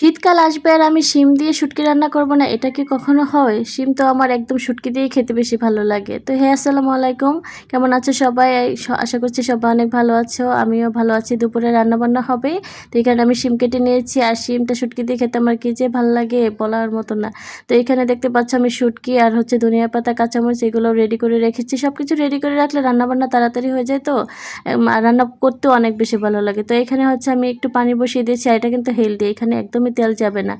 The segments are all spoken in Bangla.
শীতকাল আসবে আর আমি শিম দিয়ে শুটকি রান্না করব না, এটা কি কখনো হয়? শিম তো আমার একদম শুটকি দিয়ে খেতে বেশি ভালো লাগে। তো হে, আসসালামু আলাইকুম। কেমন আছো সবাই? আশা করছি সবাই অনেক ভালো আছো। আমিও ভালো আছি, দুপুরে রান্না বান্না হবে। তো এখানে আমি শিম কেটে নিয়েছি আর শিমটা শুটকি দিয়ে খেতে আমার কি যে ভালো লাগে বলার মতো না। তো এখানে দেখতে পাচ্ছ আমি শুটকি আর হচ্ছে ধনিয়া পাতা, কাঁচামরিচ এগুলো রেডি করে রেখেছি। সব কিছু রেডি করে রাখলে রান্না বান্না তাড়াতাড়ি হয়ে যায় তো রান্না করতেও অনেক বেশি ভালো লাগে। তো এখানে হচ্ছে আমি একটু পানি বসিয়ে দিয়েছি আর এটা কিন্তু হেলদি এখানে একদমই তেল যাবে না।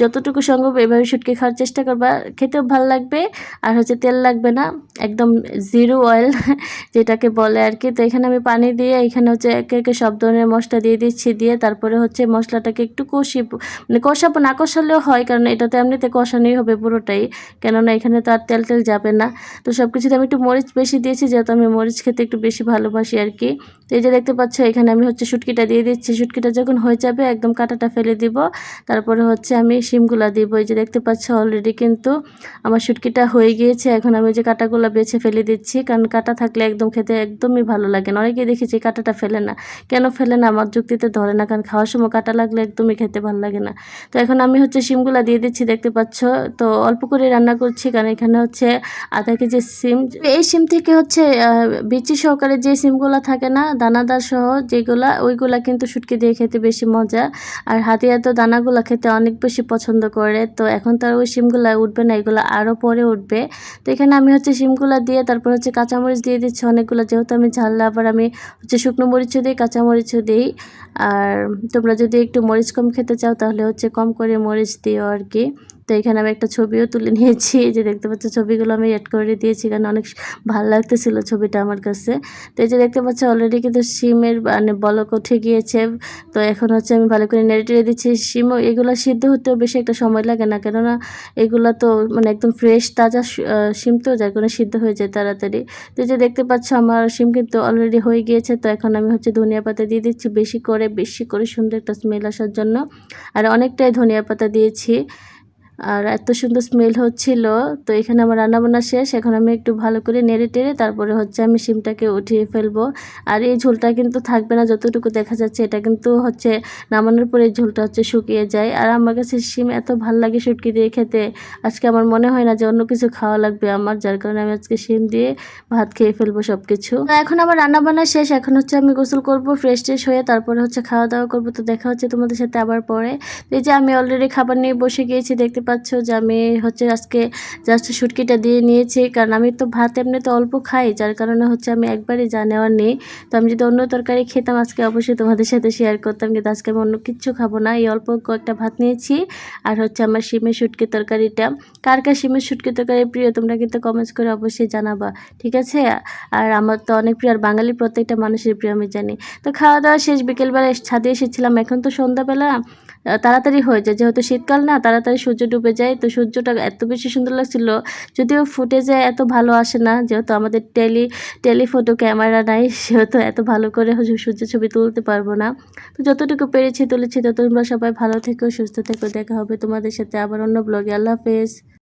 যতটুকু সম্ভব এভাবে শুটকি খাওয়ার চেষ্টা করবা। খেতেও ভালো লাগবে আর হচ্ছে তেল লাগবে না। একদম জিরো অয়েল যেটাকে বলে আর কি। তো এখানে আমি পানি দিয়ে এখানে হচ্ছে একে একে সব ধরনের মশলা দিয়ে দিচ্ছি, দিয়ে তারপরে হচ্ছে মশলাটাকে একটু কষি মানে কষাবো না, কষালেও হয় কারণ এটা তো এমনিতে কষানোই হবে পুরোটাই। কেননা এখানে তো আর তেল তেল যাবে না। তো সব কিছুতে আমি একটু মরিচ বেশি দিয়েছি, যেহেতু আমি মরিচ খেতে একটু বেশি ভালোবাসি আর কি। তো এই যে দেখতে পাচ্ছ, এখানে আমি হচ্ছে শুটকিটা দিয়ে দিচ্ছি। শুটকিটা যখন হয়ে যাবে, একদম কাঁটাটা ফেলে দিব। তারপরে হচ্ছে আমি শিমগুলা দিব। এই যে দেখতে পাচ্ছ অলরেডি কিন্তু আমার শুটকিটা হয়ে গিয়েছে। এখন আমি যে কাঁটাগুলো বেছে ফেলে দিচ্ছি। কারণ কাঁটা থাকলে একদম খেতে একদমই ভালো লাগে না। অনেকেই দেখেছি কাঁটাটা ফেলে না। কেন ফেলে না? আমার যুক্তিতে ধরে না। কারণ খাওয়ার সময় কাঁটা লাগলে একদমই খেতে ভালো লাগে না। তো এখন আমি হচ্ছে শিমগুলা দিয়ে দিচ্ছি, দেখতে পাচ্ছ। তো অল্প করে রান্না করছি। কারণ এখানে হচ্ছে আধা কেজি সিম। এই সিম থেকে হচ্ছে বিচি সহকারে যে সিমগুলো থাকে না দানাদার সহ যেগুলা, ওইগুলা কিন্তু শুটকি দিয়ে খেতে বেশি মজা। আর হাতিয়া তো দানাগুলো খেতে অনেক বেশি পছন্দ করে। তো এখন তো আর ওই সিমগুলো উঠবে না, এগুলো আরও পরে উঠবে। তো এখানে আমি হচ্ছে সিমগুলো দিয়ে তারপর হচ্ছে কাঁচামরিচ দিয়ে দিচ্ছি অনেকগুলো। যেহেতু আমি ঝাল আবার আমি হচ্ছে শুকনো মরিচও দিই, কাঁচামরিচও দিই। আর তোমরা যদি একটু মরিচ কম খেতে চাও, তাহলে হচ্ছে কম করে মরিচ দিও আর কি। তো এখানে আমি একটা ছবিও তুলে নিয়েছি। যে দেখতে পাচ্ছ, ছবিগুলো আমি অ্যাড করে দিয়েছি কারণ অনেক ভালো লাগতেছিল ছবিটা আমার কাছে। তো এই যে দেখতে পাচ্ছ অলরেডি কিন্তু সিমের মানে বলক উঠে গিয়েছে। তো এখন হচ্ছে আমি ভালো করে নেড়ে টেড়ে দিচ্ছি। সিমও এগুলো সিদ্ধ হতেও বেশি একটা সময় লাগে না। কেননা এগুলো তো মানে একদম ফ্রেশ তাজা সিম তো, যার কারণে সিদ্ধ হয়ে যায় তাড়াতাড়ি। তো এই যে দেখতে পাচ্ছ, আমার সিম কিন্তু অলরেডি হয়ে গিয়েছে। তো এখন আমি হচ্ছে ধনিয়া পাতা দিয়ে দিচ্ছি, বেশি করে বেশি করে সুন্দর একটা স্মেল আসার জন্য। আর অনেকটাই ধনিয়া পাতা দিয়েছি। আর এত সুন্দর স্মেল হচ্ছিল। তো এখানে আমার রান্নাবান্না শেষ। এখন আমি একটু ভালো করে নেড়ে টেড়ে তারপরে হচ্ছে আমি সিমটাকে উঠিয়ে ফেলব। আর এই ঝোলটা কিন্তু থাকবে না যতটুকু দেখা যাচ্ছে, এটা কিন্তু হচ্ছে নামানোর পরে ঝোলটা হচ্ছে শুকিয়ে যায়। আর আমার কাছে সিম এত ভালো লাগে শুটকি দিয়ে খেতে। আজকে আমার মনে হয় না যে অন্য কিছু খাওয়া লাগবে আমার, যার কারণে আমি আজকে সিম দিয়ে ভাত খেয়ে ফেলব সব কিছু তো এখন আমার রান্নাবান্না শেষ। এখন হচ্ছে আমি গোসল করব ফ্রেশ ট্রেশ হয়ে তারপরে হচ্ছে খাওয়া দাওয়া করব। তো দেখা হচ্ছে তোমাদের সাথে আবার পরে। এই যে আমি অলরেডি খাবার নিয়ে বসে গিয়েছি, দেখতে পাচ্ছ যে আমি হচ্ছে আজকে জাস্ট শুটকিটা দিয়ে নিয়েছি। কারণ আমি তো ভাত এমনি তো অল্প খাই, যার কারণে হচ্ছে আমি একবারই যা নেওয়ার নেই। তো আমি যদি অন্য তরকারি খেতাম আজকে অবশ্যই তোমাদের সাথে শেয়ার করতাম কিন্তু আজকে আমি অন্য কিচ্ছু খাব না। এই অল্প কয়েকটা ভাত নিয়েছি আর হচ্ছে আমার শিমের শুটকি তরকারিটা। কার কার শিমের শুটকি তরকারি প্রিয় তোমরা কিন্তু কমেন্টস করে অবশ্যই জানাবা, ঠিক আছে? আর আমার তো অনেক প্রিয়, আর বাঙালি প্রত্যেকটা মানুষের প্রিয়, আমি জানি। তো খাওয়া দাওয়া শেষ বিকেলবেলা ছাদে এসেছিলাম, এখন তো সন্ধ্যাবেলা। তাড়াতাড়ি হয়ে যায়। যেহেতু শীতকাল না, তাড়াতাড়ি সূর্য ডুবে যায়, তো সূর্যটা এত বেশি সুন্দর লাগছিল। যদিও ফুটেজে এত ভালো আসে না, যেহেতু আমাদের টেলি, টেলিফোটো ক্যামেরা নাই, সেহেতু এত ভালো করে সূর্য ছবি তুলতে পারব না। তো যতটুকু পেরেছি তুলেছি তো তোমরা সবাই ভালো থেকো, সুস্থ থেকো। দেখা হবে তোমাদের সাথে আবার অন্য ব্লগে আল্লাহ হাফেজ।